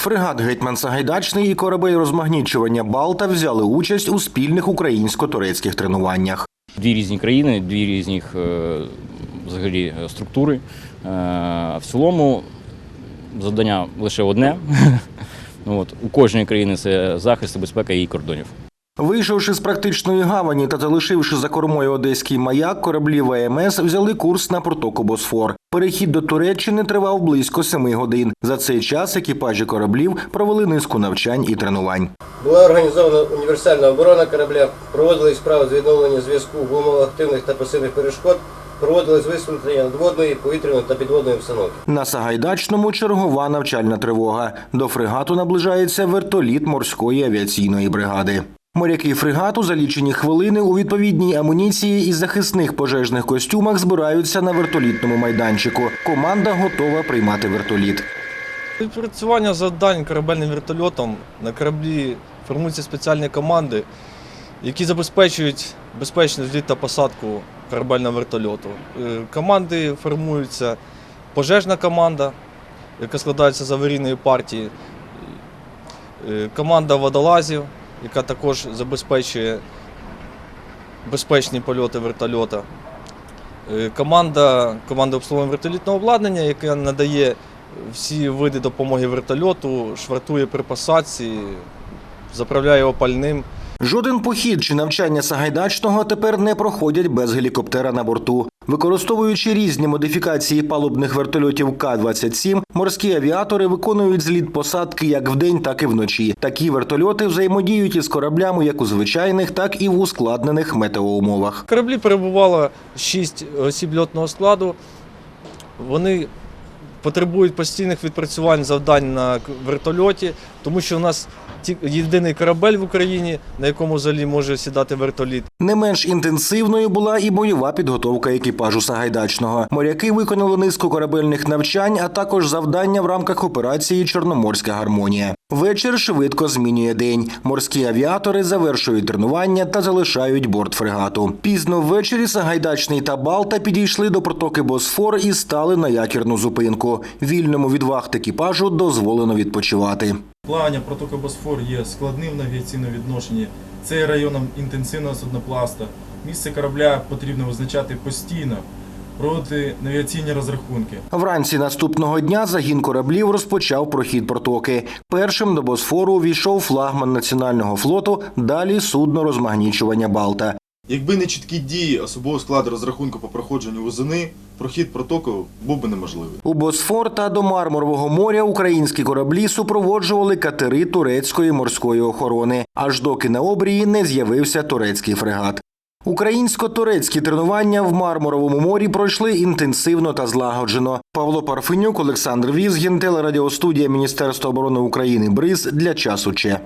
Фрегат Гетьман Сагайдачний і корабель розмагнічування Балта взяли участь у спільних українсько-турецьких тренуваннях. Дві різні країни, дві різні е, взагалі е, структури. Е, в цілому завдання лише одне. От, у кожної країни це захист і безпека її кордонів. Вийшовши з практичної гавані та залишивши за кормою одеський маяк, кораблі ВМС взяли курс на протоку Босфор. Перехід до Туреччини тривав близько семи годин. За цей час екіпажі кораблів провели низку навчань і тренувань. Була організована універсальна оборона корабля, проводились справи з відновлення зв'язку в умовах активних та пасивних перешкод, проводились висвітлення надводної, повітряної та підводної обстановки. На Сагайдачному чергова навчальна тривога. До фрегату наближається вертоліт морської авіаційної бригади. Моряки фрегату за лічені хвилини у відповідній амуніції і захисних пожежних костюмах збираються на вертолітному майданчику. Команда готова приймати вертоліт. Відпрацювання завдань корабельним вертольотом на кораблі формуються спеціальні команди, які забезпечують безпечний зліт та посадку корабельного вертольоту. Е, Команди формуються пожежна команда, яка складається з аварійної партії, е, команда водолазів, яка також забезпечує безпечні польоти вертольота. Е, Команда, команда обслуговування вертолітного обладнання, яка надає всі види допомоги вертольоту, швартує при посадці, заправляє його пальним. Жоден похід чи навчання Сагайдачного тепер не проходять без гелікоптера на борту. Використовуючи різні модифікації палубних вертольотів К-27, морські авіатори виконують зліт посадки як вдень, так і вночі. Такі вертольоти взаємодіють із кораблями як у звичайних, так і в ускладнених метеоумовах. Кораблі перебувало 6 осіб льотного складу. Вони потребують постійних відпрацювань завдань на вертольоті, тому що у нас єдиний корабель в Україні, на якому взагалі може сідати вертоліт. Не менш інтенсивною була і бойова підготовка екіпажу Сагайдачного. Моряки виконали низку корабельних навчань, а також завдання в рамках операції Чорноморська гармонія. Вечір швидко змінює день. Морські авіатори завершують тренування та залишають борт фрегату. Пізно ввечері Сагайдачний та Балта підійшли до протоки Босфор і стали на якірну зупинку. Вільному від вахт екіпажу дозволено відпочивати. Плавання протока Босфор є складним в навігаційному відношенні. Це є районом інтенсивного суднопласта. Місце корабля потрібно визначати постійно, проводити навігаційні розрахунки. Вранці наступного дня загін кораблів розпочав прохід протоки. Першим до Босфору увійшов флагман національного флоту, далі судно розмагнічування Балта. Якби не чіткі дії особового складу розрахунку по проходженню вузини, прохід протоку був би неможливий. У Босфор та до Мармурового моря українські кораблі супроводжували катери турецької морської охорони, аж доки на обрії не з'явився турецький фрегат. Українсько-турецькі тренування в Мармуровому морі пройшли інтенсивно та злагоджено. Павло Парфенюк, Олександр Візгін, телерадіостудія Міністерства оборони України БРИЗ для часу Че.